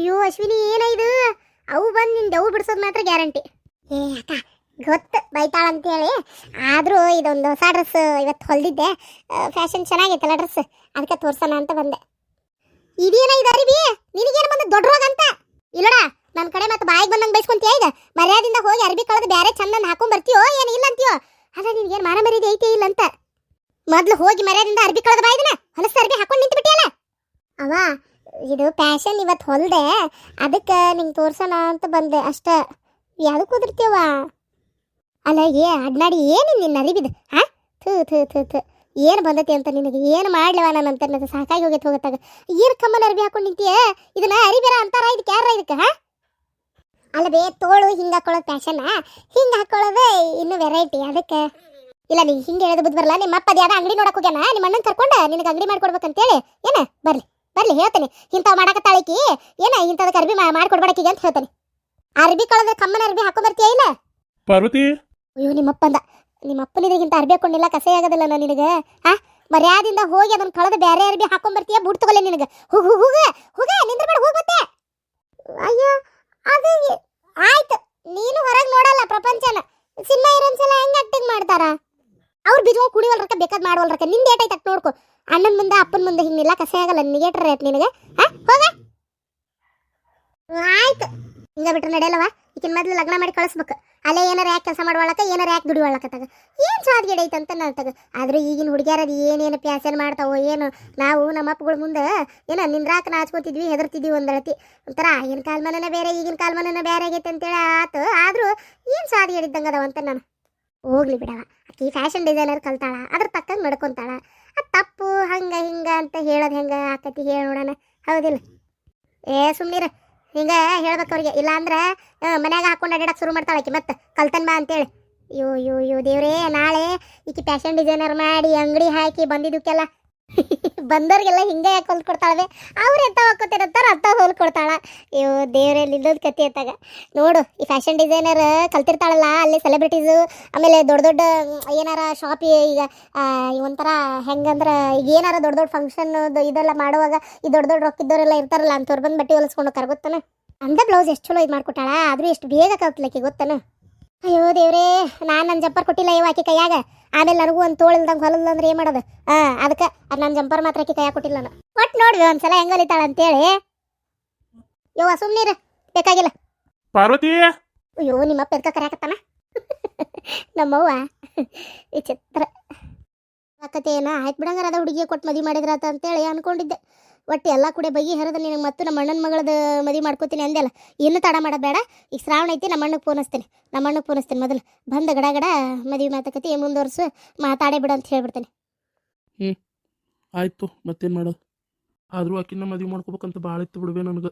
ಅಯ್ಯೋ, ಅಶ್ವಿನಿ ಏನಾಯ್ದು ಅವು ಬಂದು ನಿಂದು ಅವು ಬಿಡ್ಸೋದು ಮಾತ್ರ ಗ್ಯಾರಂಟಿ. ಏ, ಅಕ್ಕ, ಗೊತ್ತು, ಬೈತಾಳ ಅಂತೇಳಿ. ಆದರೂ ಇದೊಂದು ಹೊಸ ಡ್ರೆಸ್ ಇವತ್ತು ಹೊಲ್ದಿದ್ದೆ. Fashion ಚೆನ್ನಾಗೈತಲ್ಲ dress? ಅದಕ್ಕೆ ತೋರ್ಸೋಣ ಅಂತ ಬಂದೆ. ಇದೇನ ಇದು ಅರಿವಿ ನಿನಗೇನು ಬಂದು ದೊಡ್ಡ ರೋಗ ಅಂತ? ಇಲ್ಲಡ ನನ್ನ ಕಡೆ ಮತ್ತೆ ಬಾಯಿಗೆ ಬಂದಂಗೆ ಬೈಸ್ಕೊಂತೀಯ ಈಗ? ಮರ್ಯಾದಿಂದ ಹೋಗಿ ಅರ್ಬಿ ಕಳೆದು ಬೇರೆ ಚಂದನ್ ಹಾಕೊಂಡ್ ಬರ್ತೀಯೋ, ಏನು ಇಲ್ಲ ಅಂತೀಯೋ? ಅಲ್ಲ ನಿನ್ಗೇನು ಮಾನ ಮರ್ಯಾದೆ ಐತೆ ಇಲ್ಲ ಅಂತ? ಮೊದಲು ಹೋಗಿ ಮರ್ಯಾದಿಂದ ಅರ್ಬಿ ಕಳೆದು ಬಾಯ್ದನ ಹೊಲಸ ಅರ್ಬಿ ಹಾಕೊಂಡು ನಿಂತು ಬಿಟ್ಟಿಯಲ್ಲ ಅವ ಇದು ಪ್ಯಾಷನ್ ಇವತ್ತು ಹೊಲ್ದೆ. ಅದಕ್ಕೆ ನಿಂಗೆ ತೋರ್ಸೋಣ ಅಂತ ಬಂದೆ. ಅಷ್ಟ ಯಾವ್ದಕ್ಕೆ ಕುದಿರ್ತೀವ ಅಲ್ಲ, ಏ ಅಡ್ನಾಡಿ ಏನು ನಿನ್ನ ಅರಿವಿದು ಹಾ? ಥು ಥು, ಥೂ, ಥು. ಏನು ಬಂದತಿ ಅಂತ ನಿನಗೆ? ಏನು ಮಾಡ್ಲವ ನಾನು ಅಂತ ನನಗೆ ಸಾಕಾಗಿ ಹೋಗೈತೆ ಹೋಗತ್ತಾಗ. ಏನು ಕಮ್ಮನ ಅರ್ಬಿ ಹಾಕೊಂಡು ನಿಂತೀಯ? ಇದನ್ನ ಅರಿಬೇರ ಅಂತಾರ ಇದಕ್ಕೆ? ಯಾರ ಇದಕ್ಕೆ, ಹಾ? ಅಲ್ಲದೆ ತೋಳು ಹಿಂಗೆ ಹಾಕೊಳ್ಳೋದು ಪ್ಯಾಷನ್ ಹಿಂಗೆ ಹಾಕೊಳ್ಳೋದು ಇನ್ನು ವೆರೈಟಿ ಅದಕ್ಕೆ? ಇಲ್ಲ, ನೀ ಹಿಂಗೆ ಹೇಳೋದು ಬುದ್ಧ ಬರಲ್ಲ ನಿಮ್ಮ ಅಪ್ಪ ಅದ್ಯಾವ ಅಂಗಡಿ ನೋಡಕ್ಕೆ ಹೋಗ್ಯಾನ? ನಿಮ್ಮ ಅಣ್ಣನ ಕರ್ಕೊಂಡ? ನಿನಗೆ ಅಂಗಡಿ ಮಾಡ್ಕೊಡ್ಬೇಕಂತೇಳಿ? ಏನ? ಬರ್ಲಿ. ಬರ್ಲಿ ಹೇಳ್ತೇನೆ. ಇಂಥವ್ ಮಾಡಕತ್ತಾಳಿಕಿ. ಏನ ಇಂಥದಕ್ಕೆ ಅರ್ಬಿ ಮಾಡಿ ಮಾಡ್ಕೊಡ್ಬೇಡಕಿಗೆ ಅಂತ ಹೇಳ್ತೇನೆ. ಅರ್ಬಿ ಕಳೆದ ಕಮ್ಮನ ಅರ್ಬಿ ಹಾಕೊಂಡ್ ಬರ್ತೀಯ ಇಲ್ಲ? ಪಾರ್ವತಿ? ಅಯ್ಯೋ ನಿಮ್ಮಪ್ಪಂದ. ನಿಮ್ಮ ಅಪ್ಪನಿದಕ್ಕಿಂತ ಅರ್ಬಿ ಹಾಕೊಂಡಿಲ್ಲ ಕಸೆ ಆಗೋದಿಲ್ಲ ನಾನು ನಿನಗೆ? ಹಾ ಮರ್ಯಾದಿಂದ ಹೋಗಿ ಅದನ್ನ ಕಳೆದ ಬೇರೆ ಅರ್ಬಿ ಹಾಕೊಂಡ್ ಬರ್ತೀಯ? ಬುಡ್ ತಗೊಲ್ಲ ನಿನಗೆ. ಹೋಗ ಹೋಗ ಹೋಗ. ನಿಂದ್ರಬೇಡ ಹೋಗ್ ಮತ್ತೆ. ಅಯ್ಯೋ ಅದು ಆಯ್ತು. ನೀನು ಹೊರಗೆ ನೋಡಲ್ಲ ಪ್ರಪಂಚನ. ಸಿನಿಮಾ ಹೀರೋನ್ಸ್ ಹೆಂಗ್ ಆಕ್ಟಿಂಗ್ ಮಾಡ್ತಾರ? ಅವ್ರು ಬಿದ್ಕೊಂಡು ಕುಡಿವಲ್ರಕ ಬೇಕಾದ್ ಮಾಡವಲ್ರಕ್ಕ. ನಿಂದ ಏಟ್ ಅಟ್ ನೋಡ್ಕೊ. ಅಣ್ಣನ ಮುಂದೆ, ಅಪ್ಪನ ಮುಂದೆ ಹಿಂಗಿಲ್ಲ ಕಸೆ ಆಗಲ್ಲ. ನಿನಗೇಟ್ರ ರೇಟ್ ನಿನಗೆ. ಹಾ? ಹೋಗ. ಆಯ್ತು. ಹಿಂಗ ಬಿಟ್ರೆ ನಡೆಯಲ್ಲವ? ಈಕಿನ ಮೊದ್ಲು ಲಗ್ನ ಮಾಡಿ ಕಳಿಸ್ಬೇಕು. ಅಲ್ಲೇ ಏನಾರ ಯಾಕೆ ಕೆಲಸ ಮಾಡುವಳಕ ಏನಾರ ಯಾಕೆ ದುಡಿವಳಕತ್ತಾಗ ಏನು ಸ್ವಾದ್ಗಿಡ ಐತೆ ಅಂತ ನಾನು ಆದ್ರೆ ಈಗಿನ ಹುಡುಗಿಯರದು ಏನೇನು ಪ್ಯಾಸನ್ ಮಾಡ್ತಾವೋ ಏನು, ನಾವು ನಮ್ಮ ಅಪ್ಪಗಳ ಮುಂದೆ ಏನ ನಿಂದ್ರಾಕ ನಾಚ್ಕೋತಿದ್ವಿ, ಹೆದರ್ತಿದ್ವಿ ಒಂದಳತಿ ಒಂಥರ ಆಗಿನ ಕಾಲಮಾನನೇ ಬೇರೆ, ಈಗಿನ ಕಾಲಮಾನನೇ ಬೇರೆ ಆಗೈತೆ ಅಂತೇಳಿ ಆತು. ಆದರೂ ಏನು ಸ್ವಾದ್ಗಿಡ ಇದ್ದಂಗೆ ಅದಾವ ಅಂತ ನಾನು. ಹೋಗ್ಲಿ ಬಿಡವ. ಆಕಿ ಫ್ಯಾಷನ್ ಡಿಸೈನರ್ ಕಲ್ತಾಳ. ಅದ್ರ ತಕ್ಕಂಗೆ ನಡ್ಕೊಂತಾಳ. ತಪ್ಪು ಹಂಗ ಹಿಂಗ ಅಂತ ಹೇಳೋದು ಹೆಂಗ ಆಕತಿ ಹೇಳಿ ನೋಡೋಣ. ಹೌದಿಲ್ಲ? ಏ ಸುಮ್ಮನಿರ ಹಿಂಗ ಹೇಳ್ಬೇಕು ಅವ್ರಿಗೆ. ಇಲ್ಲ ಅಂದ್ರೆ ಮನ್ಯಾಗ ಹಾಕೊಂಡು ಅಡ್ಯಾಡಕ್ಕೆ ಶುರು ಮಾಡ್ತಾಳೆ ಆಕಿ. ಮತ್ತೆ ಕಲ್ತನ್ ಬಾ ಅಂತೇಳಿ. ಅಯ್ಯೋ ಅಯ್ಯೋ ಅಯ್ಯೋ ದೇವ್ರೇ, ನಾಳೆ ಈಕಿ ಫ್ಯಾಷನ್ ಡಿಸೈನರ್ ಮಾಡಿ ಅಂಗಡಿ ಹಾಕಿ ಬಂದಿದ್ದಕ್ಕೆಲ್ಲ ಬಂದವ್ರಿಗೆಲ್ಲ ಹಿಂಗೆ ಯಾಕೆ ಹೊಲ್ಕೊಡ್ತಾಳೆ ಅವ್ರು ಎಂತ ಹಾಕೋತಿರತ್ತಾರ ಅಂತ ಹೊಲ್ಕೊಡ್ತಾಳ ಇವು ದೇವರಲ್ಲಿ ಇಲ್ಲದ ಕತಿ ಅತ್ತಾಗ ನೋಡು, ಈ ಫ್ಯಾಷನ್ ಡಿಸೈನರ್ ಕಲ್ತಿರ್ತಾಳಲ್ಲ, ಅಲ್ಲಿ ಸೆಲೆಬ್ರಿಟೀಸು ಆಮೇಲೆ ದೊಡ್ಡ ದೊಡ್ಡ ಏನಾರ ಶಾಪಿ ಈಗ ಒಂಥರ ಹೆಂಗಂದ್ರೆ, ಈಗ ಏನಾರ ದೊಡ್ಡ ದೊಡ್ಡ ಫಂಕ್ಷನ್ ಇದೆಲ್ಲ ಮಾಡುವಾಗ ಈ ದೊಡ್ಡ ದೊಡ್ಡ ರೊಕ್ಕಿದ್ದವರೆಲ್ಲ ಇರ್ತಾರಲ್ಲ, ಅಂಥವ್ರು ಬಂದು ಬಟ್ಟೆ ಹೊಲಿಸ್ಕೊಂಡು ಕರ್ಗೊತ್ತಾನೆ ಗೊತ್ತಾನ? ಅಂದ ಬ್ಲೌಸ್ ಎಷ್ಟು ಚಲೋ ಇದು ಮಾಡ್ಕೊಟ್ಟಾಳ, ಆದರೂ ಎಷ್ಟು ಬೇಗ ಕಲ್ತ್ಲಕ್ಕೆ ಗೊತ್ತಾನ? ಅಯ್ಯೋ ದೇವ್ರೇ ನಾನು ನನ್ನ ಜಂಪರ್ ಕೊಟ್ಟಿಲ್ಲ ಇವ ಆಕಿ ಕೈಯಾಗ. ಆಮೇಲೆ ನನಗೂ ಒಂದು ತೋಳಿಲ್ದಂಗೆ ಹೊಲಲ್ಲ ಅಂದ್ರೆ ಏನು ಮಾಡೋದು? ಹಾಂ ಅದಕ್ಕೆ ಅದು ನನ್ನ ಜಂಪರ್ ಮಾತ್ರ ಆಕಿ ಕೈಯಾಗ ಕೊಟ್ಟಿಲ್ಲ ನಾನು. ನೋಡಿ ನೋಡ್ವಿ ಒಂದ್ಸಲ ಹೆಂಗಲಿತಾಳ ಅಂತೇಳಿ. ಯವ್ವ ಸುಮ್ಮನಿರ ಬೇಕಾಗಿಲ್ಲ. ಪಾರ್ವತಿ? ಅಯ್ಯೋ ನಿಮ್ಮಪ್ಪ ಎದ್ಕ ಕರ್ಯಾಕತ್ತಾನ? ನಮ್ಮವ್ವ ಈ ಚಿತ್ರ. ಅಕ್ಕತೆ ಏನ ಆಯ್ತು ಬಿಡಂಗಾರ ಅದ ಹುಡುಗಿ ಕೊಟ್ಟು ಮದುವೆ ಮಾಡಿದ್ರಾತ ಅಂತೇಳಿ ಅನ್ಕೊಂಡಿದ್ದೆ. ಒಟ್ಟು ಎಲ್ಲ ಕೂಡ ಬಗೆ ಹರಿದ ನಿನಗೆ ಮತ್ತು ನಮ್ಮ ಅಣ್ಣನ ಮಗಳದ ಮದುವೆ ಮಾಡ್ಕೋತೀನಿ ಅಂದೆಲ್ಲ ಇನ್ನೂ ತಡ ಮಾಡೋದು ಬೇಡ. ಈಗ ಶ್ರಾವಣ ಐತಿ ನಮ್ಮ ಅಣ್ಣಗೆ ಫೋನಿಸ್ತೀನಿ ನಮ್ಮ ಅಣ್ಣಗೆ ಫೋನಿಸ್ತೀನಿ ಮೊದಲು. ಬಂದ ಗಡ ಗಡ ಮದುವೆ ಮಾತುಕತೆ ಮುಂದುವರ್ಸು ಮಾತಾಡೇ ಬಿಡು ಅಂತ ಹೇಳ್ಬಿಡ್ತೀನಿ. ಆಯ್ತು ಮತ್ತೇನು ಮಾಡೋದು? ಆದರೂ ಆಕಿನ ಮದುವೆ ಮಾಡ್ಕೋಬೇಕಂತ ಭಾಳ ಇತ್ತು ಬಿಡುವೆ ನನಗೆ.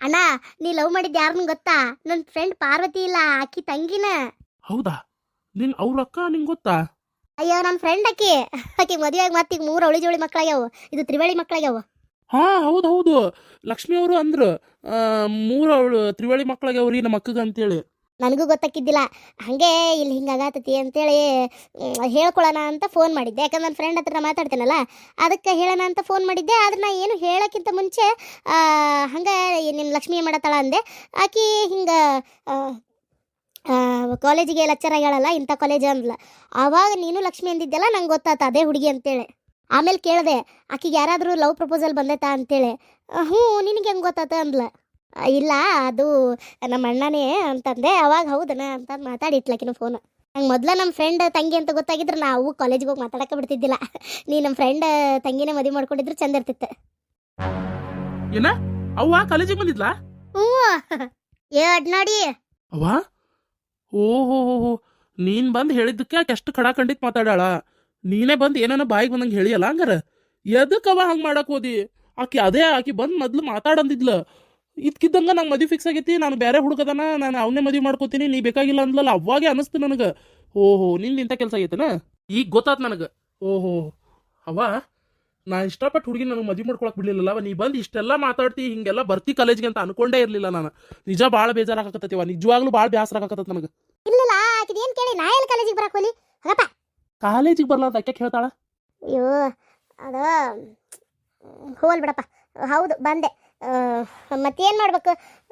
ಅಣ್ಣ ನೀ ಲವ್ ಮಾಡಿದ್ದು ಯಾರನ್ನು ಗೊತ್ತಾ? ನನ್ನ ಫ್ರೆಂಡ್ ಪಾರ್ವತಿ ಇಲ್ಲ ಆಕಿ ತಂಗಿನ. ಹೌದಾ? ನಿನ್ ಅವ್ರ ಅಕ್ಕ ನಿಂಗೆ ಗೊತ್ತಾ? ಅಯ್ಯೋ ನನ್ನ ಫ್ರೆಂಡ್ ಅಕ್ಕಿ ಆಕಿ ಮದುವೆಯಾಗಿ ಮತ್ತೆ ಈಗ ಮೂರು ಅವಳಿ ಜೋಳಿ ಮಕ್ಕಳಾಗ್ಯಾವ ಇದು ತ್ರಿವಳಿ ಮಕ್ಕಳಾಗ್ಯಾವ ಹಾ, ಹೌದು ಹೌದು. ಲಕ್ಷ್ಮಿ ಅವರು ಅಂದ್ರು ಮೂರು ಅವಳು ತ್ರಿವಳಿ ಅವ್ರಿ ನಮ್ಮ ಅಕ್ಕಗ ಅಂತೇಳಿ. ನನಗೂ ಗೊತ್ತಾಕಿದ್ದಿಲ್ಲ. ಹಾಗೆ ಇಲ್ಲಿ ಹಿಂಗಾಗತ್ತತಿ ಅಂತೇಳಿ ಹೇಳ್ಕೊಳ್ಳೋಣ ಅಂತ ಫೋನ್ ಮಾಡಿದ್ದೆ. ಯಾಕಂದ್ರೆ ನನ್ನ ಫ್ರೆಂಡ್ ಹತ್ರ ಮಾತಾಡ್ತೇನಲ್ಲ, ಅದಕ್ಕೆ ಹೇಳೋಣ ಅಂತ ಫೋನ್ ಮಾಡಿದ್ದೆ. ಆದ್ರೆ ನಾ ಏನು ಹೇಳೋಕ್ಕಿಂತ ಮುಂಚೆ ಹಂಗೆ ನಿಮ್ಮ ಲಕ್ಷ್ಮಿ ಮಾಡತ್ತಾಳ ಅಂದೆ. ಆಕಿ ಹಿಂಗೆ ಕಾಲೇಜಿಗೆ ಲೆಕ್ಚರ್ ಆಗ್ಯಾಳಲ್ಲ ಇಂಥ ಕಾಲೇಜ್ ಅಂದ್ಲ. ಆವಾಗ ನೀನು ಲಕ್ಷ್ಮಿ ಅಂದಿದ್ದೆಲ್ಲ ನಂಗೆ ಗೊತ್ತಾತ, ಅದೇ ಹುಡುಗಿ ಅಂತೇಳಿ. ಆಮೇಲೆ ಕೇಳಿದೆ ಆಕಿಗೆ ಯಾರಾದರೂ ಲವ್ ಪ್ರಪೋಸಲ್ ಬಂದೈತಾ? ಅಂತೇಳಿ. ಹ್ಞೂ ನಿನಗೆ ಹೆಂಗೆ ಗೊತ್ತಾತ? ಅಂದ್ಲ. ಇಲ್ಲ ಅದು ನಮ್ಮ ಅಣ್ಣನೇ ಅಂತಂದೆ. ಅವಾಗ ಹೌದನ? ಅಂತ ಮಾತಾಡಿ ಇಟ್ಲಕಿನ ಫೋನ್ ಹಂಗೆ ಮೊದಲು ನಮ್ಮ ಫ್ರೆಂಡ್ ತಂಗಿ ಅಂತ ಗೊತ್ತಾಗಿದ್ರೆ ನಾವು ಕಾಲೇಜಿಗೆ ಹೋಗಿ ಮಾತಾಡಕ್ಕೆ ಬಿಡ್ತಿದ್ದಿಲ್ಲ. ನೀ ನಮ್ಮ ಫ್ರೆಂಡ್ ತಂಗಿನೇ ಮದುವೆ ಮಾಡ್ಕೊಂಡಿದ್ರು ಚಂದ ಇರ್ತಿತ್ತು. ಏನ? ಅವ್ವ ಕಾಲೇಜಿಗೆ ಬಂದಿದ್ಲಾ? ಹ್ಞೂ. ಏ ನೋಡಿ. ಅವ್ವ? ಓಹೋ ಹೋ ಹೋ ನೀನ್ ಬಂದು ಹೇಳಿದ್ದಕ್ಕೆ ಆಕೆ ಎಷ್ಟು ಖಡ ಖಂಡಿತ್ ಮಾತಾಡಾಳ ನೀನೇ ಬಂದು ಏನೇನೋ ಬಾಯಿಗೆ ಬಂದಂಗೆ ಹೇಳಿಯಲ್ಲ ಹಂಗಾರ? ಎದಕ್ಕವ ಹಂಗೆ ಮಾಡಕ್ ಹೋದಿ? ಆಕಿ ಅದೇ ಆಕಿ ಬಂದು ಮೊದ್ಲು ಮಾತಾಡಂದಿದ್ಲ. ಇದ್ಕಿದ್ದಂಗ ನಂಗೆ ಮದುವೆ ಫಿಕ್ಸ್ ಆಗೈತಿ ನಾನು ಬೇರೆ ಹುಡುಗದನ ನಾನು ಅವನೇ ಮದುವೆ ಮಾಡ್ಕೋತೀನಿ ನೀ ಬೇಕಾಗಿಲ್ಲ ಅಂದ್ಲಲ್ಲ ಅವಾಗೆ ಅನಿಸ್ತು ನನಗೆ. ಓಹೋ ನಿಂದ ಇಂಥ ಕೆಲಸ ಆಗೈತನ? ಈಗ ಗೊತ್ತಾತ್ ನನಗೆ. ಓಹೋ ಅವ ನಾ ಇಷ್ಟಪಟ್ಟು ಹುಡುಗಿ ನನಗೆ ಮದುವೆ ಮಾಡ್ಕೊಳಕ್ ಅವ ನೀ ಬಂದು ಇಷ್ಟೆಲ್ಲ ಮಾತಾಡ್ತಿ ಹಿಂಗೆಲ್ಲ ಬರ್ತಿ ಕಾಲೇಜ್ಗೆ ಅಂತ ಅನ್ಕೊಂಡೇ ಇರಲಿಲ್ಲ ನಾನು. ನಿಜ ಭಾಳ ಬೇಜಾರಾಗತ್ತತಿವ ನಿಜವಾಗ್ಲೂ ಭಾಳ ಬೇಸರ ಆಗತ್ತ ನನಗೆ. ಇಲ್ಲ ಕೇಳಿ ನಾ ಎಲ್ಲಿ ಕಾಲೇಜಿಗೆ ಬರಕ್ಕೆ ಹೋಲಿ ಕಾಲೇಜಿಗೆ ಬರ್ಲಾರ್ದ ಹೇಳ್ತಾಳ ಅಯ್ಯೋ, ಅದ, ಹೋಲ್ ಬಿಡಪ್ಪ. ಹೌದು, ಬಂದೆ. ಮತ್ತೇನು ಮಾಡ್ಬೇಕು?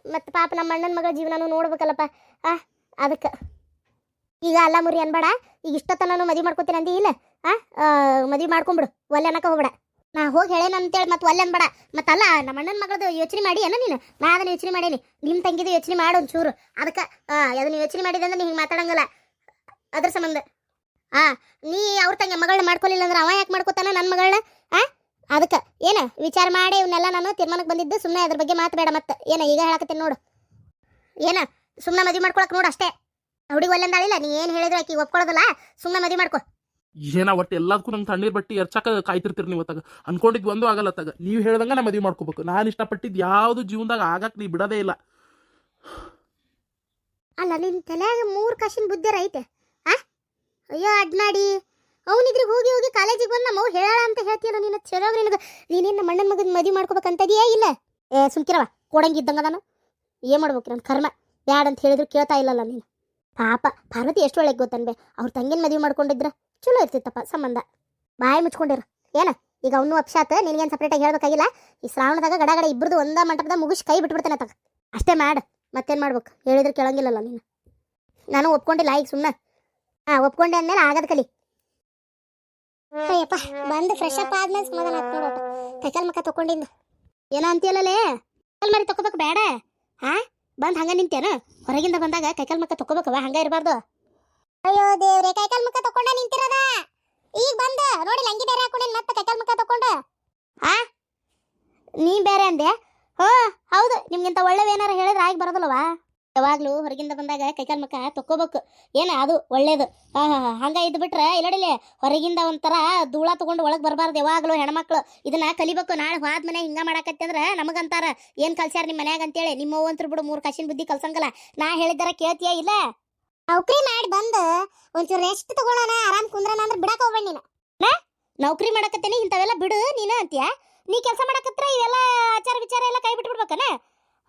ಮತ್ತು ಪಾಪ ನಮ್ಮ ಅಣ್ಣನ ಮಗಳ ಜೀವನನೂ ನೋಡ್ಬೇಕಲ್ಲಪ್ಪ. ಆ, ಅದಕ್ಕೆ. ಈಗ ಅಲ್ಲ ಮುರಿ ಅನ್ಬೇಡ. ಈಗ ಇಷ್ಟೊತ್ತನೂ ಮದುವೆ ಮಾಡ್ಕೊತೀನಿ ಅಂದಿ ಇಲ್ಲ. ಆ ಮದುವೆ ಮಾಡ್ಕೊಂಬಿಡು. ಒಲ್ಲೆ ಅನ್ನಕ ಹೋಗ್ಬೇಡ. ನಾ ಹೋಗಿ ಹೇಳೇನ ಅಂತೇಳಿ ಮತ್ತೆ ಒಲ್ಲೆ ಅನ್ಬೇಡ. ಮತ್ತಲ್ಲ ನಮ್ಮ ಅಣ್ಣನ ಮಗಳದು ಯೋಚನೆ ಮಾಡಿ ಏನ ನೀನು? ನಾ ಅದನ್ನ ಯೋಚನೆ ಮಾಡೀನಿ. ನಿಮ್ಮ ತಂಗಿದು ಯೋಚನೆ ಮಾಡು ಒಂಚೂರು. ಅದಕ್ಕೆ ಅದನ್ನ ಯೋಚನೆ ಮಾಡಿದೆ ಅಂದ್ರೆ ಹಿಂಗೆ ಮಾತಾಡಂಗಿಲ್ಲ. ಅದ್ರ ಸಂಬಂಧ. ಆ ನೀ ಅವ್ರ ತಂಗ ಮಗಳನ್ನ ಮಾಡ್ಕೊಲಿಲ್ಲ ಅಂದ್ರೆ ಅವ ಯಾಕೆ ಮಾಡ್ಕೊತಾನ ನನ್ನ ಮಗಳನ್ನ? ಆ? ಅದಕ್ಕೆ ಏನ ವಿಚಾರ ಮಾಡಿ ಇವನ್ನೆಲ್ಲ ನಾನು ತೀರ್ಮಾನಕ್ಕೆ ಬಂದಿದ್ದು ಸುಮ್ಮನೆ ಅದ್ರ ಬಗ್ಗೆ ಮಾತು ಬೇಡ ಮತ್ತೆ. ಏನ ಈಗ ಹೇಳಕತ್ತೀನಿ ನೋಡು. ಏನ ಸುಮ್ಮನೆ ಮದುವೆ ಮಾಡ್ಕೊಳಕ್ ನೋಡು ಅಷ್ಟೇ. ಹುಡುಗಿ ಒಳ್ಳೆಂದಾಳಿಲ್ಲ ನೀ ಏನು ಹೇಳಿದ್ರು ಆಕಿ ಒಪ್ಕೊಳ್ಳೋದಲ್ಲ ಸುಮ್ಮನೆ ಮದುವೆ ಮಾಡ್ಕೊ. ಏನ ಒಟ್ಟು ಎಲ್ಲದಕ್ಕೂ ನಂಗೆ ತಣ್ಣೀರ್ ಬಟ್ಟಿ ಎರ್ಚಾಕ ಕಾಯ್ತಿರ್ತೀರಿ ನೀವು ಅತ್ತಾಗ ಅನ್ಕೊಂಡಿದ್ ಒಂದು ಆಗಲ್ಲ ತಗ. ನೀವು ಹೇಳ್ದಂಗ ನಾ ಮದುವೆ ಮಾಡ್ಕೋಬೇಕು. ನಾನು ಇಷ್ಟಪಟ್ಟಿದ್ದು ಯಾವುದು ಜೀವನದಾಗ ಆಗಕ್ಕೆ ನೀ ಬಿಡೋದೇ ಇಲ್ಲ. ಅಲ್ಲ ನಿನ್ನ ತಲೆಯಾಗ ಮೂರು ಕಾಸಿನ ಬುದ್ಧಿ ಆ ಅಯ್ಯೋ ಅಡ್ನಾಡಿ ಅವನಿದ್ರೆ ಹೋಗಿ ಹೋಗಿ ಕಾಲೇಜಿಗೆ ಬಂದು ನಮ್ಮ ಹೇಳ ಅಂತ ಹೇಳ್ತೀಯಲ್ಲ ನೀನು? ಚಲೋ ನಿನಗೆ. ನೀನೇನು ನಮ್ಮ ಅಣ್ಣನ ಮಗನ ಮದುವೆ ಮಾಡ್ಕೋಬೇಕಂತದೆಯೇ ಇಲ್ಲ? ಏ ಸುಮ್ಕಿರವ ಕೊಡಂಗಿದ್ದಂಗ ನಾನು ಏನು ಮಾಡ್ಬೇಕು ನನ್ನ ಕರ್ಮ? ಬ್ಯಾಡ ಅಂತ ಹೇಳಿದ್ರು ಕೇಳ್ತಾ ಇಲ್ಲಲ್ಲ ನೀನು. ಪಾಪ, ಪಾರ್ವತಿ ಎಷ್ಟು ಒಳಗೆ ಗೊತ್ತನ್ಬೆ? ಅವ್ರ ತಂಗಿನ ಮದುವೆ ಮಾಡ್ಕೊಂಡಿದ್ರ ಚಲೋ ಇರ್ತಿತ್ತಪ್ಪ ಸಂಬಂಧ. ಬಾಯಿ ಮುಚ್ಕೊಂಡಿರು. ಏನ? ಈಗ ಅವನು ಅಪ್ಶಾತ್, ನಿನಗೇನು ಸಪ್ರೇಟಾಗಿ ಹೇಳ್ಬೇಕಾಗಿಲ್ಲ? ಈ ಶ್ರಾವಣದಾಗ ಗಡಗಡ ಗಡ ಇಬ್ಬರದು ಒಂದ ಮಂಟಪದ ಮುಗಿಸಿ ಕೈ ಬಿಟ್ಬಿಡ್ತಾನೆ ತಗ. ಅಷ್ಟೇ ಮಾಡು. ಮತ್ತೇನು ಮಾಡ್ಬೇಕು? ಹೇಳಿದ್ರೆ ಕೇಳಂಗಿಲ್ಲಲ್ಲ ನೀನು. ನಾನು ಒಪ್ಕೊಂಡಿಲ್ಲ, ಈಗ ಸುಮ್ಮನೆ ಹಾಂ, ಒಪ್ಕೊಂಡೆ ಅಂದ್ಮೇಲೆ ಆಗದ ಕಲಿ. ಅಯ್ಯಪ್ಪ, ಬಂದು ಫ್ರೆಶ್ ಅಪ್ ಆದ್ಮೇಲೆ ಸಮಾಧಾನ ಆಯ್ತು ನೋಡು ಕೈಕಾಲ್ ಮಕ್ಕ ತಕೊಂಡಿಂದು ಏನೋ ಅಂತೀಯಲ್ಲೇ ಕೈಕಾಲ್ ಮರಿ ತಕೋಬೇಕು ಬೇಡ. ಹಾ, ಬಂದು ಹಂಗ ನಿಂತೇನ ಹೊರಗಿಂದ ಬಂದಾಗ ಕೈಕಾಲ್ ಮಕ್ಕ ತಗೋಬೇಕವ ಹಂಗ ಇರಬಾರ್ದು. ಅಯ್ಯೋ ದೇವ್ರೆ, ಕೈಕಾಲ್ ಮಕ್ಕ ತಕೊಂಡ ನಿಂತಿರದ? ಈಗ ಬಂದ ನೋಡಿ ಲಂಗಿ ಬೇರೆ ಹಾಕೊಂಡೇನ್ ಮತ್ತೆ ಕೈಕಾಲ್ ಮಕ್ಕ ತಕೊಂಡ ಆ? ನೀ ಬೇರೆ ಅಂದೆ? ಹೋ, ಹೌದು, ನಿಮ್ಗಿಂತ ಒಳ್ಳೆವೇನಾರ ಹೇಳಿದ್ರೆ ಆಗಿ ಬರೋದಲ್ವಾ ಯಾವಾಗ್ಲೂ ಹೊರಗಿಂದ ಬಂದಾಗ ಕೈಕಾಲ್ ಮುಖ ತಕ್ಕೋಬೇಕು. ಏನ ಅದು ಒಳ್ಳೇದು? ಆಹಾ ಹಾ ಹಾ. ಹಂಗ ಇದ್ ಬಿಟ್ರೆ ಇಲ್ಲಡಿಲೆ ಹೊರಗಿಂದ ಒಂಥರ ಧೂಳ ತಗೊಂಡು ಒಳಗ್ ಬರಬಾರ್ದು ಯಾವಾಗ್ಲೂ ಹೆಣ್ಮಕ್ಳು. ಇದನ್ನ ಕಲಿಬೇಕು. ನಾಳೆ ಹೋದ ಮನೆ ಹಿಂಗ ಮಾಡಾಕತ್ತಿ ಅಂದ್ರೆ ನಮಗಂತಾರ ಏನು ಕಲ್ಸ್ಯಾರ ನಿಮ್ಮ ಮನ್ಯಾಗ? ಅಂತೇಳಿ. ನಿಮ್ಮ ಅವ್ವಂತ್ರ ಬಿಡು ಮೂರು ಕಶಿನ ಬುದ್ಧಿ ಕಲ್ಸಂಗಲ್ಲ. ನಾ ಹೇಳಿದಾರ ಕೇಳ್ತೀಯ ಇಲ್ಲ? ನೌಕರಿ ಮಾಡಿ ಬಂದು. ಒಂಚೂರು ರೆಸ್ಟ್ ತಗೊಳ್ಳೋಣ ಆರಾಮ್ ಕುಂದ್ರನ ಅಂದ್ರೆ ಬಿಡಕ್ ಹೋಗ್ಬೇಡ ನೀನು. ನೌಕರಿ ಮಾಡಕತ್ತೇನೆ ಇಂಥವೆಲ್ಲ ಬಿಡು ನೀನ ಅಂತೀಯ? ನೀ ಕೆಲಸ ಮಾಡಕತ್ರ ಇವೆಲ್ಲ ಆಚಾರ ವಿಚಾರ ಎಲ್ಲ ಕೈ ಬಿಟ್ಬಿಡ್ಬೇಕನ?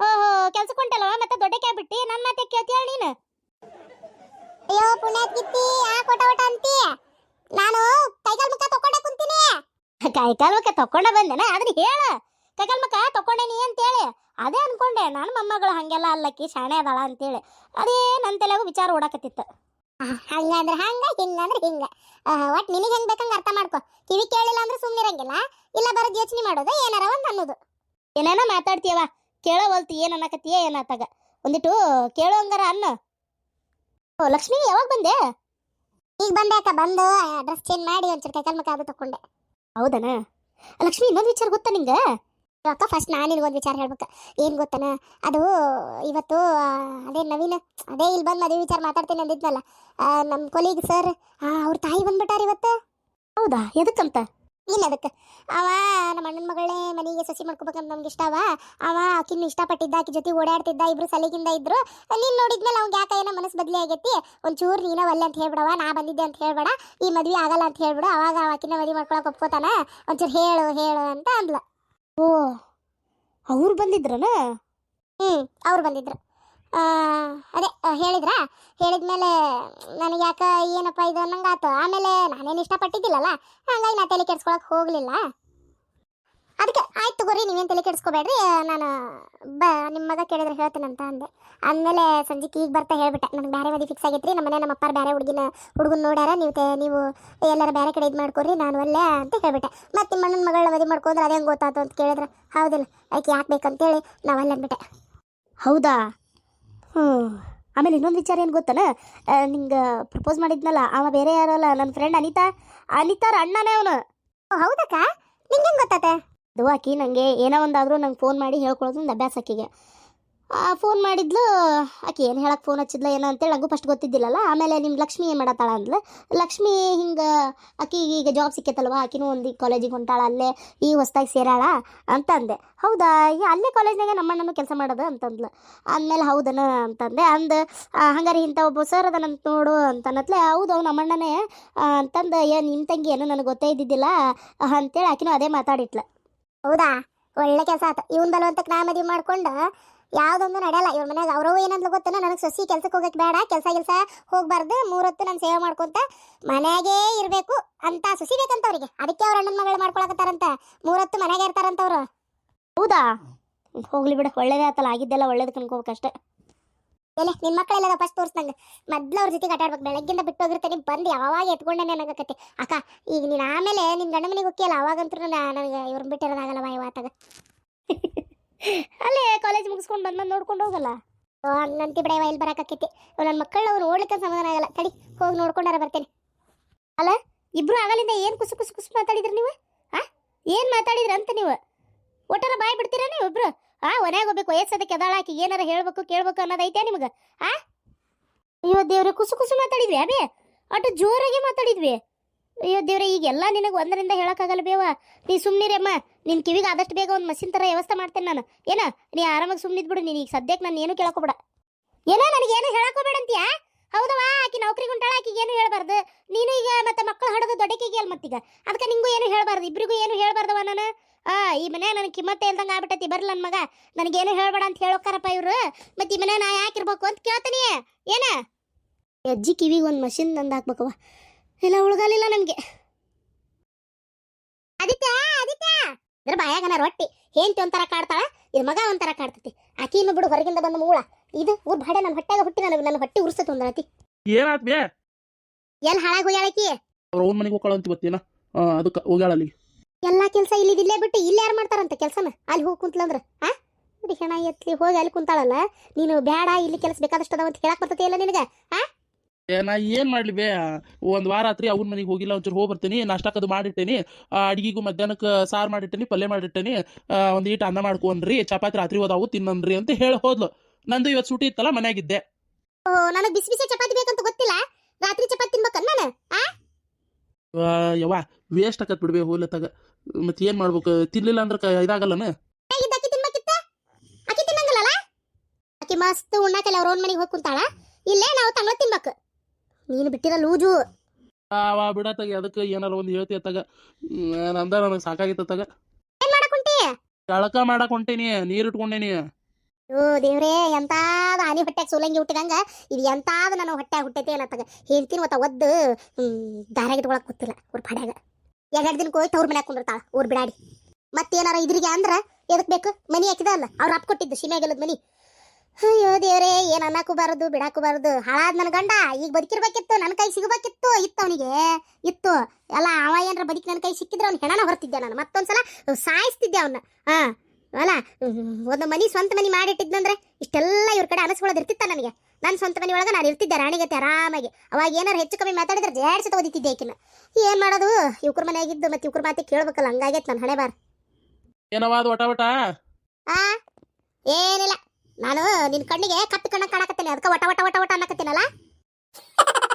ಓಹೋ ಕೆಲ್ಸಕ್ಕೆ ಹೊಂಟಲ್ವ? ಮತ್ತೆ ದೊಡ್ಡ ಕ್ಯಾಬ್ ಬಿಟ್ಟಿ? ನನ್ನ ಮಾತೆ ಕೇಳ್ತೀಯ ನೀನು? ಅಯ್ಯೋ, ಪುಣ್ಯಾತ್ಗಿತ್ತಿ, ಆ ಕೊಟ ಒಟ ಅಂತಿ. ನಾನು ಕೈಕಾಲ್ ಮುಖ ತಕೊಂಡೆ ಕುಂತೀನಿ. ಕೈಕಾಲ್ ಮುಖ ತಕೊಂಡ ಬಂದೇನ? ಅದನ್ನ ಹೇಳ. ಕೈಕಾಲ್ ಮುಖ ತಕೊಂಡೇನಿ ಅಂತೇಳಿ. ಅದೇ ಅನ್ಕೊಂಡೆ. ನಾನು ಮೊಮ್ಮಗಳು ಹಂಗೆಲ್ಲ ಅಲ್ಲಕ್ಕಿ, ಶಾಣೆ ಅದಾಳ ಅಂತೇಳಿ. ಅದೇ ನನ್ನ ತಲೆಗೂ ವಿಚಾರ ಓಡಾಕತ್ತಿತ್ತು. ಹಂಗಂದ್ರೆ ಹಂಗ, ಹಿಂಗಂದ್ರೆ ಹಿಂಗ. ಒಟ್ ನಿನಗೆ ಹೆಂಗ್ ಬೇಕಂಗ ಅರ್ಥ ಮಾಡ್ಕೊ. ಕಿವಿ ಕೇಳಿಲ್ಲ ಅಂದ್ರೆ ಸುಮ್ಮನಿರಂಗಿಲ್ಲ ಇಲ್ಲ ಬರೋದು ಯೋಚನೆ ಮಾಡೋದು, ಏನಾರ ಒಂದು ಅನ್ನೋದು. ಏನೇನೋ ಮಾತಾಡ್ತೀಯವ ಕೇಳೋ ಹೊಲ್ತಿ ಏನು ಅನ್ನಕತ್ತೀಯ ಏನಾತಾಗ ಒಂದಿಟ್ಟು ಕೇಳೋ ಹಂಗಾರ ಅನ್ನ. ಓ ಲಕ್ಷ್ಮಿ ಯಾವಾಗ ಬಂದೆ? ಈಗ ಬಂದೆ ಅಕ್ಕ ಬಂದು ಡ್ರೆಸ್ ಚೇಂಜ್ ಮಾಡಿ ಒಂಚೂರು ಕೈಕಾಲ್ ಮುಖ ಅದು ತಕೊಂಡೆ ಹೌದನ? ಲಕ್ಷ್ಮಿ ಇನ್ನೊಂದು ವಿಚಾರ ಗೊತ್ತಾ ನಿಂಗೆ? ಅಕ್ಕ ಫಸ್ಟ್ ನಾನು ನಿನಗೊಂದು ವಿಚಾರ ಹೇಳ್ಬೇಕು. ಏನು ಗೊತ್ತನ? ಅದು ಇವತ್ತು ಅದೇ ನವೀನ ಅದೇ ಇಲ್ಲಿ ಬಂದು ಮದುವೆ ವಿಚಾರ ಮಾತಾಡ್ತೀನಿ ಅಂದಿದ್ನಲ್ಲ. ನಮ್ಮ ಕೊಲೀಗ್ ಸರ್ ಅವ್ರ ತಾಯಿ ಬಂದ್ಬಿಟ್ಟಾರ ಇವತ್ತು. ಹೌದಾ? ಎದಕ್ಕಂತ ಇಲ್ಲ ಅದಕ್ಕೆ. ಅವ ನಮ್ಮ ಅಣ್ಣನ ಮಗಳೇ ಮನೆಗೆ ಸಸಿ ಮಾಡ್ಕೋಬೇಕಂತ ನಮ್ಗೆ ಇಷ್ಟ ಅವ. ಅವ ಆಕಿನ ಇಷ್ಟಪಟ್ಟಿದ್ದ ಆಕಿ ಜೊತೆ ಓಡಾಡ್ತಿದ್ದ ಇಬ್ರು ಸಲಿಗಿಂದ ಇದ್ರು. ನೀನ್ ನೋಡಿದ್ಮೇಲೆ ಅವ್ಗೆ ಯಾಕೆ ಏನೋ ಮನಸ್ಸು ಬದಲಿ ಆಗೈತಿ? ಒಂಚೂರು ನೀನ ಒಲ್ಲೆ ಅಂತ ಹೇಳ್ಬಿಡವ ನಾ ಬಂದಿದ್ದೆ ಅಂತ ಹೇಳ್ಬೇಡ. ಈ ಮದ್ವೆ ಆಗಲ್ಲ ಅಂತ ಹೇಳ್ಬಿಡು. ಅವಾಗ ಆಕಿನ ಮದುವೆ ಮಾಡ್ಕೊಳಕ್ ಒಪ್ಕೋತಾನ. ಒಂಚೂರು ಹೇಳು ಹೇಳು ಅಂತ ಅಂದ್ಲ. ಓ ಅವ್ರು ಬಂದಿದ್ರನ? ಹ್ಮ್ ಅವ್ರು ಬಂದಿದ್ರು. ಅದೇ ಹೇಳಿದ್ರ? ಹೇಳಿದ್ಮೇಲೆ ನನಗೆ ಯಾಕೆ ಏನಪ್ಪ ಇದು ಅನ್ನಂಗೆ ಆಮೇಲೆ ನಾನೇನು ಇಷ್ಟಪಟ್ಟಿದ್ದಿಲ್ಲಲ್ಲ? ಹಂಗಾಗಿ ನಾ ತಲೆ ಕೆಡ್ಸ್ಕೊಳಕ್ ಹೋಗ್ಲಿಲ್ಲ. ಅದಕ್ಕೆ, ಆಯ್ತು ತಗೋರಿ, ನೀವೇನು ತಲೆ ಕೆಡ್ಸ್ಕೋಬೇಡ್ರಿ, ನಾನು ಬ ನಿಮ್ಮ ಮಗ ಕೇಳಿದ್ರೆ ಹೇಳ್ತೇನಂತ ಅಂದೆ. ಆಮೇಲೆ ಸಂಜೆಗೆ ಈಗ ಬರ್ತಾ ಹೇಳ್ಬಿಟ್ಟೆ. ನನಗೆ ಬೇರೆ ಮದಿ ಫಿಕ್ಸ್ ಆಗೈತ್ರಿ. ನಮ್ಮ ಮನೆ ನಮ್ಮ ಅಪ್ಪಾರ ಬೇರೆ ಹುಡುಗಿನ ಹುಡುಗನ ನೋಡ್ಯಾರ. ನೀವು ನೀವು ಎಲ್ಲರ ಬೇರೆ ಕಡೆ ಇದು ಮಾಡ್ಕೊರಿ, ನಾನು ಅಲ್ಲೇ ಅಂತ ಹೇಳ್ಬಿಟ್ಟೆ. ಮತ್ತು ನಿಮ್ಮ ಅಣ್ಣನ ಮಗಳ ಮದುವೆ ಮಾಡ್ಕೊಂಡ್ರೆ ಅದೇ ಗೊತ್ತಾಯ್ತು ಅಂತ ಕೇಳಿದ್ರೆ, ಹೌದಿಲ್ಲ ಆಯ್ಕೆ ಯಾಕೆ ಬೇಕಂತೇಳಿ ಅಲ್ಲಿ ಅಂದ್ಬಿಟ್ಟೆ. ಹೌದಾ? ಹ್ಞೂ. ಆಮೇಲೆ ಇನ್ನೊಂದು ವಿಚಾರ ಏನು ಗೊತ್ತನ? ನಿಂಗೆ ಪ್ರಪೋಸ್ ಮಾಡಿದ್ನಲ್ಲ ಅವ ಬೇರೆ ಯಾರೋ ಅಲ್ಲ ನನ್ನ ಫ್ರೆಂಡ್ ಅನಿತಾ. ಅನಿತಾರ ಅಣ್ಣನೇ ಅವನು. ಹೌದಕ್ಕ? ನಿಂಗೆ ಹೆಂಗೆ ಗೊತ್ತಾತೆ? ಅದು ಆಕಿ ನನಗೆ ಏನೋ ಒಂದಾದರೂ ನಂಗೆ ಫೋನ್ ಮಾಡಿ ಹೇಳ್ಕೊಳ್ಳೋದು ಒಂದು ಅಭ್ಯಾಸ ಆಕಿಗೆ. ಫೋನ್ ಮಾಡಿದ್ಲು, ಆಕೆ ಏನು ಹೇಳಕ್ಕೆ ಫೋನ್ ಹಚ್ಚಿದ್ಲ, ಏನೋ ಅಂತೇಳಿ ನಂಗೂ ಫಸ್ಟ್ ಗೊತ್ತಿದ್ದಿಲ್ಲಲ್ಲ, ಆಮೇಲೆ ನಿಮ್ಮ ಲಕ್ಷ್ಮಿ ಏನು ಮಾಡತ್ತಾಳ ಅಂದ್ಲು, ಲಕ್ಷ್ಮಿ ಹಿಂಗೆ, ಆಕೆ ಈಗ ಜಾಬ್ ಸಿಕ್ಕೈತಲ್ವ, ಆಕಿನೂ ಒಂದು ಕಾಲೇಜಿಗೆ ಹೊಂಟಾಳ, ಅಲ್ಲೇ ಈ ಹೊಸ್ದಾಗಿ ಸೇರಾಳ ಅಂತ ಅಂದೆ. ಹೌದಾ, ಈ ಅಲ್ಲೇ ಕಾಲೇಜ್ನಾಗೆ ನಮ್ಮಣ್ಣನೂ ಕೆಲಸ ಮಾಡೋದು? ಅಂತಂದ್ಲು ಅಂದಮೇಲೆ, ಹೌದನ ಅಂತಂದೆ ಅಂದ. ಹಂಗಾರೆ ಇಂಥ ಒಬ್ಬ ಸರ್ ಅದನಂತ ನೋಡು ಅಂತನತ್ಲೆ ಹೌದು, ಅವ್ನು ನಮ್ಮಣ್ಣನೇ ಅಂತಂದು ಏನು ನಿಮ್ಮ ತಂಗಿ ಏನು ನನಗೆ ಗೊತ್ತೇ ಇದ್ದಿದ್ದಿಲ್ಲ ಅಂತೇಳಿ ಆಕಿನೂ ಅದೇ ಮಾತಾಡಿಟ್ಲ. ಹೌದಾ, ಒಳ್ಳೆ ಕೆಲಸ ಆಯ್ತು ಇವನ್ ಬಲವಂತಕ್ಕೆ ನಾ ಮದುವೆ ಮಾಡ್ಕೊಂಡು ಯಾವ್ದೊಂದು ನಡೆಯಲ್ಲ. ಇವ್ರ ಮನೆಯಾಗ ಅವರು ಏನಂತ ಗೊತ್ತೇನ? ನನಗೆ ಸಸಿ ಕೆಲ್ಸಕ್ಕೆ ಹೋಗಕ್ಕೆ ಬೇಡ, ಕೆಲಸ ಕೆಲಸ ಹೋಗ್ಬಾರ್ದು, ಮೂರೊತ್ತು ನಾನು ಸೇವೆ ಮಾಡ್ಕೊಂತ ಮನೆಯಾಗೇ ಇರಬೇಕು ಅಂತ ಸೊಸಿ ಬೇಕಂತ ಅವ್ರಿಗೆ. ಅದಕ್ಕೆ ಅವ್ರ ಅಣ್ಣನ ಮಗಳು ಮಾಡ್ಕೊಳಕತ್ತಾರಂತ. ಮೂರೊತ್ತು ಮನೆಗೆ ಇರ್ತಾರಂತ ಅವ್ರು. ಹೌದಾ? ಹೋಗ್ಲಿ ಬಿಡು, ಒಳ್ಳೇದೇ ಆತಲ್ಲ, ಆಗಿದ್ದೆಲ್ಲ ಒಳ್ಳೇದಕ್ಕೆ ಅನ್ಕೋಬೇಕಷ್ಟೇ ಎಲೆ ನಿನ್ನ ಮಕ್ಕಳೆಲ್ಲ ಫಸ್ಟ್ ತೋರಿಸ್ದಂಗೆ. ಮೊದ್ಲು ಅವ್ರ ಜೊತೆಗೆ ಆಟಾಡ್ಬೇಕು ಬೆಳಗ್ಗಿಂದ ಬಿಟ್ಟು ಹೋಗಿರ್ತೇನೆ. ಬಂದು ಯಾವಾಗ ಎತ್ಕೊಂಡೆ ನನಗತ್ತೆ ಅಕ್ಕ, ಈಗ ನೀನು ಆಮೇಲೆ ನಿನ್ನ ಗಂಡ ಮನೆಗೆ ಹೋಗಿಯಲ್ಲ ಅವಾಗಂತೂ ನನಗೆ ಇವ್ರನ್ನ ಬಿಟ್ಟಿರೋದಾಗಲ್ಲ ವಾತಾಗ? ಅಲ್ಲೇ ಕಾಲೇಜ್ ಮುಗಿಸ್ಕೊಂಡು ಬಂದು ನೋಡ್ಕೊಂಡು ಹೋಗಲ್ಲ? ಹಂಗಂತಿ ಬಿಡ ಇಲ್ಲಿ ಬರಕಾಕೈತಿ. ನನ್ನ ಮಕ್ಕಳು ಅವ್ರು ಓಡ್ಲಿಕ್ಕೆ ಸಮಾಧಾನ ಆಗಲ್ಲ. ತಡಿ, ಹೋಗಿ ನೋಡ್ಕೊಂಡಾರ ಬರ್ತೇನೆ. ಅಲ್ಲ, ಇಬ್ರು ಆಗಲಿಂದ ಏನು ಕುಸು ಕುಸು ಕುಸು ಮಾತಾಡಿದ್ರಿ ನೀವು? ಆ? ಏನು ಮಾತಾಡಿದ್ರಿ ಅಂತ ನೀವು? ಒಟ್ಟರ ಬಾಯ್ ಬಿಡ್ತೀರಾ ನೀವು ಇಬ್ರು? ಆ ಒನ್ಯಾಗ ಹೋಗ್ಬೇಕು, ವಯಸ್ಸದಕ್ಕೆ ಎದಾಳ ಹಾಕಿ ಏನಾರ ಹೇಳ್ಬೇಕು, ಕೇಳ್ಬೇಕು ಅನ್ನೋದೈತೆ ನಿಮ್ಗೆ? ಆ? ಅಯ್ಯೋ ದೇವ್ರೆ, ಕುಸು ಕುಸು ಮಾತಾಡಿದ್ವಿ ಅಬೇ ಅಷ್ಟು ಜೋರಾಗಿ ಮಾತಾಡಿದ್ವಿ ಅಯ್ಯೋ ದೇವ್ರೆ, ಈಗೆಲ್ಲ ನಿನಗೆ ಒಂದರಿಂದ ಹೇಳೋಕ್ಕಾಗಲ್ಲ ಬೇವ. ನೀ ಸುಮ್ಮನಿರಮ್ಮ ನಿನ್ನ ಕಿವಿಗೆ ಆದಷ್ಟು ಬೇಗ ಒಂದು ಮಷಿನ್ ಥರ ವ್ಯವಸ್ಥೆ ಮಾಡ್ತೇನೆ ನಾನು. ಏನ? ನೀ ಆರಾಮಾಗಿ ಸುಮ್ಮನಿದ್ಬಿಡು ನೀನು ಈಗ ಸದ್ಯಕ್ಕೆ ನಾನು ಏನು ಕೇಳಕೋಬೇಡ ಏನೋ, ನನಗೆ ಏನು ಹೇಳಕೋಬೇಡ ಅಂತೀಯಾ? ಹೌದವಾ ಆಕಿ ನೌಕರಿ ಉಂಟಾಳ, ಆಕಿಗೆ ಏನು ಹೇಳಬಾರ್ದು? ನೀನು ಈಗ ಮತ್ತೆ ಮಕ್ಕಳು ಹಡದು ದೊಡ್ಡಕಿಗೆ ಅಲ್ಲ ಮತ್ತೀಗ. ಅದಕ್ಕೆ ನಿಂಗೂ ಏನು ಹೇಳಬಾರ್ದು? ಇಬ್ಬರಿಗೂ ಏನು ಹೇಳ್ಬಾರ್ದವ ನಾನು? ಆ, ಈ ಮನೆ ನನಗೆ ಕಿಮ್ಮತ್ತೆ ಇಲ್ದಂಗೆ ಆಗ್ಬಿಟ್ಟೈತಿ ಬರಲ್ಲ ನನ್ನ ಮಗ. ನನಗೇನು ಹೇಳಬೇಡ ಅಂತ ಹೇಳೋಕಾರಪ್ಪ ಇವರು? ಮತ್ತೆ ಈ ಮನೆ ನಾ ಯಾಕಿರ್ಬೇಕು ಅಂತ ಕೇಳ್ತಾನೆ. ಏನ? ಅಜ್ಜಿ ಕಿವಿಗೆ ಒಂದು ಮಷಿನ್ ತಂದು ಹಾಕ್ಬೇಕವ ಇಲ್ಲ ಉಳ್ಗಲಿಲ್ಲ ನಮಗೆ ಆದಿತ್ಯ ಆದಿತ್ಯ. ಇದ್ರ ಬಾಯಾಗನ ರೊಟ್ಟಿ. ಹೇಂತಿ ಒಂಥರ ಕಾಡ್ತಾಳ ಇದು ಮಗ ಒಂಥರ ಕಾಡ್ತತಿ. ಆಕಿ ಇನ್ನು ಬಿಡು ಹೊರಗಿಂದ ಬಂದ ಮೂಳ. ಇದು ಊರ್ ಭಾಡೆ ನನ್ನ ಹೊಟ್ಟೆಗೆ ಹುಟ್ಟಿ ನನಗೆ ನನ್ನ ಹೊಟ್ಟೆ ಉರ್ಸತ್ ಒಂದರತಿ ಏನಾತ್ ಬೇ ಎಲ್ಲಿ ಹಾಳಾಗಿ ಹೋಗ್ಯಾಳಕಿ ಅವ್ರ ಓನ್ ಮನೆಗೆ ಹೋಗ್ಕೊಳ್ಳೋ ಅಂತ ಇವತ್ತೇನ ಅದಕ್ಕೆ ಹೋಗ್ಯಾಳ ಅಲ್ಲಿ ಎಲ್ಲಾ ಕೆಲಸ ಇಲ್ಲಿ ಇಲ್ಲೇ ಬಿಟ್ಟು ಇಲ್ಲಿ ಯಾರು ಮಾಡ್ತಾರಂತ ಕೆಲಸನ? ಅಲ್ಲಿ ಹೋಗಿ ಕುಂತ್ಲಂದ್ರ ಆ? ನೋಡಿ ಹೆಣ ಎತ್ಲಿ ಹೋಗಿ ಅಲ್ಲಿ ಕುಂತಾಳಲ್ಲ? ನೀನು ಬೇಡ ಇಲ್ಲಿ ಕೆಲಸ ಬೇಕಾದಷ್ಟು ಅದಾವ ಅಂತ ಹೇಳಕ್ ಬರ್ತೈತಿ ಇಲ್ಲ ನಿನಗೆ ಏ, ನಾ ಏನ್ ಮಾಡ್ಲಿ ಬೇ? ಒಂದ್ ವಾರ ಆತ್ರಿ ಅವ್ನ ಮನೆಗೆ ಹೋಗಿಲ್ಲ ಒಂಚೂರು ಹೋಗಿ ಬರ್ತೀನಿ ನಾಷ್ಟಕ್ಕದು ಮಾಡಿಟ್ಟೇನಿ ಅಡಿಗೆಗೂ ಅಡ್ಗಿಗೂ ಮಧ್ಯಾಹ್ನಕ್ಕೆ ಸಾರು ಮಾಡಿಟ್ಟೇನಿ ಪಲ್ಯ ಮಾಡಿಟ್ಟೇನಿ ಆ, ಒಂದ್ ಈಟ್ ಅನ್ನ ಮಾಡ್ಕೊಂಡ್ರಿ ಚಪಾತಿ ರಾತ್ರಿ ಹೋದಾವು ತಿನ್ನನ್ರಿ ಅಂತ ಹೇಳಿ ಹೋದ್ಲು. ನಂದು ಇವತ್ತು ಸೂಟಿ ಇತ್ತಲ್ಲ ಮನ್ಯಾಗಿದ್ದೆ. ಓ ನನಗೆ ಬಿಸಿ ಬಿಸಿ ಚಪಾತಿ ಬೇಕಂತ ಗೊತ್ತಿಲ್ಲ? ರಾತ್ರಿ ಚಪಾತಿ ತಿನ್ಬೇಕಲ್ಲ ನಾನು ಆ, ಯವ್ವ ವೇಸ್ಟ್ ಆಕತ್ ಬಿಡ್ಬೇ ತಗ. ಮತ್ತೆ ಏನ್ ಮಾಡ್ಬೇಕು ತಿನ್ಲಿಲ್ಲ ಅಂದ್ರೆ ಕ- ಇದಾಗಲ್ಲನ ಹೇಗಿದ್ದ ಅಕ್ಕಿ ತಿನ್ಬೇಕಿತ್ತ? ಅಕ್ಕಿ ತಿನ್ನಂಗಿಲ್ಲಲ್ಲ ಅಕ್ಕಿ ಮಸ್ತ್ ಉಣ್ಣಾಕಲ್ಲ ಅವ್ರ ಓನ್ ಮನೆಗೆ ಹೋಗಿ ಕುಂತಾಳ. ಇಲ್ಲೇ ನಾವು ತಂಗಳ ತಿನ್ಬೇಕು. ನೀನು ಬಿಟ್ಟಿರ ಲೂಜು. ಅವ ಬಿಡತ್ತಾಗ ಅದಕ್ಕೆ ಏನಾರ ಒಂದು ಹೇಳ್ತಿ ಅತ್ತಾಗ ನಂದ ನನಗೆ ಸಾಕಾಗಿತ್ತತ್ತಾಗ ಏನ್ ಮಾಡಕ್ ಹೊಂಟಿ? ಕಳಕ ಮಾಡಕ್ ಹೊಂಟೇನಿ ನೀರ್ ಇಟ್ಕೊಂಡೇನಿ. ಓ ದೇವ್ರೇ ಎಂತಾದ ಆನಿ ಹೊಟ್ಟೆಗೆ ಸೋಲಂಗಿ ಹುಟ್ಟಿದಂಗ ಇದು ಎಂತಾದ ನನ್ನ ಹೊಟ್ಟೆಗೆ ಹುಟ್ಟೈತೆ ಅನ್ನತ್ತಾಗ ಹೇಳ್ತೀನಿ ಮತ್ತ ಒದ್ದು ದಾರ ಇಟ್ಕೊಳಕ್ ಗೊತ್ತಿಲ್ಲ ಊರ್ ಪಡ್ಯಾಗ. ಎರಡು ದಿನಕ್ಕೆ ಹೋಗಿ ತವ್ರ ಮನ್ಯಾಗ ಕುಂದಿರ್ತಾಳ ಊರ್ ಬಿಡಾಡಿ. ಮತ್ತೇನಾರ ಇದ್ರಿಗೆ ಅಂದ್ರ ಎದಕ್ ಬೇಕು? ಮನಿ ಹಾಕಿದ ಅಲ್ಲ ಅವ್ರ ಅಪ್ಪ ಕೊಟ್ಟಿದ್ದು ಶಿಮ್ಯಾಗೆಲ್ಲದ ಮನಿ. ಅಯ್ಯೋ ದೇವ್ರೇ ಏನ್ ಅನ್ನಕ್ಕೂ ಬಾರದು ಬಿಡಾಕು ಬಾರದು. ಹಾಳಾದ್ ನನ್ ಗಂಡ ಈಗ ಬದುಕಿರ್ಬೇಕಿತ್ತು ನನ್ನ ಕೈ ಸಿಗಬೇಕಿತ್ತು ಇತ್ತು ಅವನಿಗೆ. ಇತ್ತು. ಎಲ್ಲ ಅವ ಏನಾರ ಬದುಕಿ ನನ್ನ ಕೈ ಸಿಕ್ಕಿದ್ರೆ ಅವ್ನ ಹೆಣನ ಹೊರತಿದ್ದೆ ನಾನು. ಮತ್ತೊಂದ್ಸಲ ಸಾಯಿಸ್ತಿದ್ದೆ ಅವನ್ನ ಹಾ ಅಲ್ಲ ಒಂದು ಮನಿ ಸ್ವಂತ ಮನಿ ಮಾಡಿಟ್ಟಿದ್ನಂದ್ರೆ ಇಷ್ಟೆಲ್ಲ ಇವ್ರ ಕಡೆ ಅನಸ್ಕೊಳ್ಳೋದು ಇರ್ತಿತ್ತ ನನಗೆ? ನನ್ನ ಸ್ವಂತ ಮನಿ ಒಳಗೆ ನಾನು ಇರ್ತಿದ್ದೆ ರಾಣಿಗತ್ತೆ ಆರಾಮಾಗಿ. ಅವಾಗ ಏನಾರು ಹೆಚ್ಚು ಕಮ್ಮಿ ಮಾತಾಡಿದ್ರೆ ಜಾಡ್ಸಿ ತಗೋದಿತ್ತಿದ್ದೆ ಆಕಿನ ಏನ್ ಮಾಡೋದು? ಇವ್ರ ಮನೆಯಾಗಿದ್ದು ಮತ್ತೆ ಇವ್ರ ಮಾತಿ ಕೇಳ್ಬೇಕಲ್ಲ ಹಂಗಾಗೈತೆ ನನ್ನ ಹಣೆ ಬಾರ್. ಏನವಾದ ಒಟ ಒಟ ಆ? ಏನಿಲ್ಲ. ನಾನು ನಿನ್ನ ಕಣ್ಣಿಗೆ ಕಪ್ಪಿ ಕಣ್ಣ ಕಾಣಕತ್ತೀನಿ. ಅದಕ್ಕೆ ಒಟ ಒಟ ಒಟ ಒಟ ಅನ್ನಕತ್ತೀನಲ್ಲ?